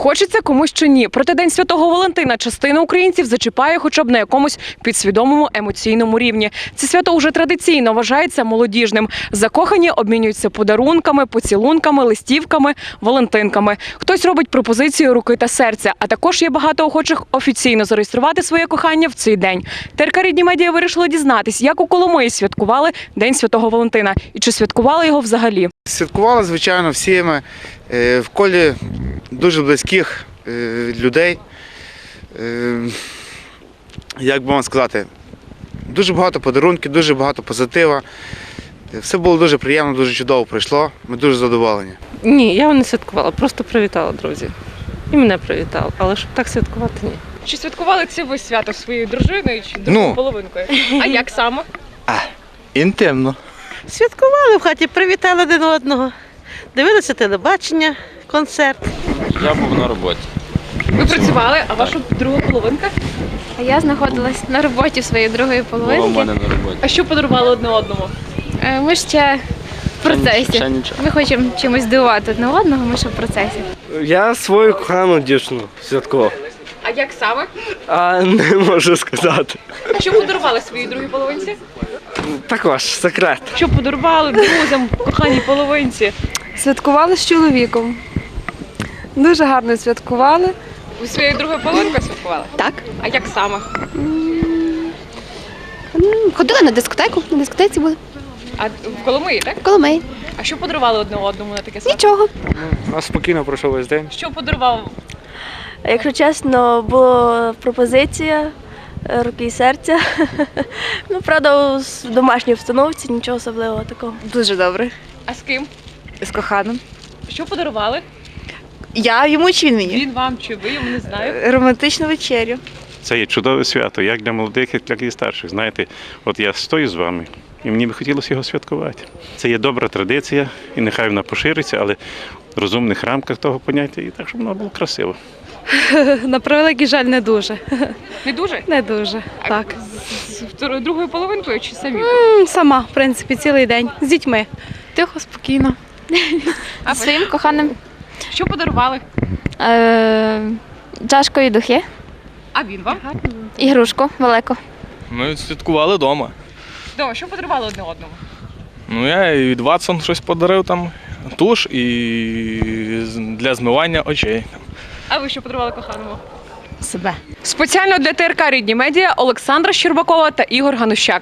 Хочеться комусь чи ні. Проте День Святого Валентина частина українців зачіпає хоча б на якомусь підсвідомому емоційному рівні. Це свято уже традиційно вважається молодіжним. Закохані обмінюються подарунками, поцілунками, листівками, валентинками. Хтось робить пропозицію руки та серця. А також є багато охочих офіційно зареєструвати своє кохання в цей день. ТРК Рідні медіа вирішили дізнатись, як у Коломиї святкували День Святого Валентина і чи святкували його взагалі. Святкували, звичайно, всіми е, в колі дуже близьких е, людей. Е, Як би вам сказати, дуже багато подарунків, дуже багато позитива. Все було дуже приємно, дуже чудово пройшло. Ми дуже задоволені. Ні, я не святкувала, просто привітала друзів. І мене привітали, але щоб так святкувати, ні. Чи святкували це ви свято своєю дружиною чи другою Ну. половинкою? А як саме? Інтимно. Святкували в хаті, привітали один одного. Дивилися телебачення, концерт. Я був на роботі. Ви працювали, а ваша друга половинка? А Я знаходилась на роботі своєї другої Була в мене на роботі. А що подарували одне одному? Е, Ми ще в процесі. Ще нічого. Ми хочемо чимось дивувати одне одного, ми ще в процесі. Я свою кохану дівчину святкував. А як саме? А не можу сказати. А що подарували своїй другій половинці? Також секрет. Що подарували друзям, коханій половинці? Святкували з чоловіком. Дуже гарно святкували. Ви своєю другою половинкою святкували? Так. А як саме? Ходили на дискотеку, на дискотеці були. А в Коломиї, так? Коломей. А що подарували одне одному на таке свято? Нічого. У нас спокійно пройшов весь день. Що подарував? Якщо чесно, була пропозиція руки і серця. ну, правда, у домашній обстановці нічого особливого такого. Дуже добре. А з ким? З коханим. Що подарували? Я йому чи він мені? Він вам чи ви йому не знаю. Романтичну вечерю. Це є чудове свято, як для молодих, як для старших. Знаєте, от я стою з вами, і мені би хотілося його святкувати. Це є добра традиція, і нехай вона пошириться, але в розумних рамках того поняття, і так, щоб воно було красиво. На превеликий жаль, не дуже. Не дуже? Не дуже. Так. З второю- другою половинкою чи самі? М, Сама, в принципі, цілий день з дітьми. Тихо, спокійно. А Своїм коханим Що подарували? е, чашкою і духи, А він вам? ігрушку велику. Ми святкували вдома. Дома, що подарували одне одному? Ну я і від Ватсон щось подарив там. Туш і для змивання очей. А ви що подарували коханому? Себе. Спеціально для ТРК Рідні медіа Олександра Щербакова та Ігор Ганущак.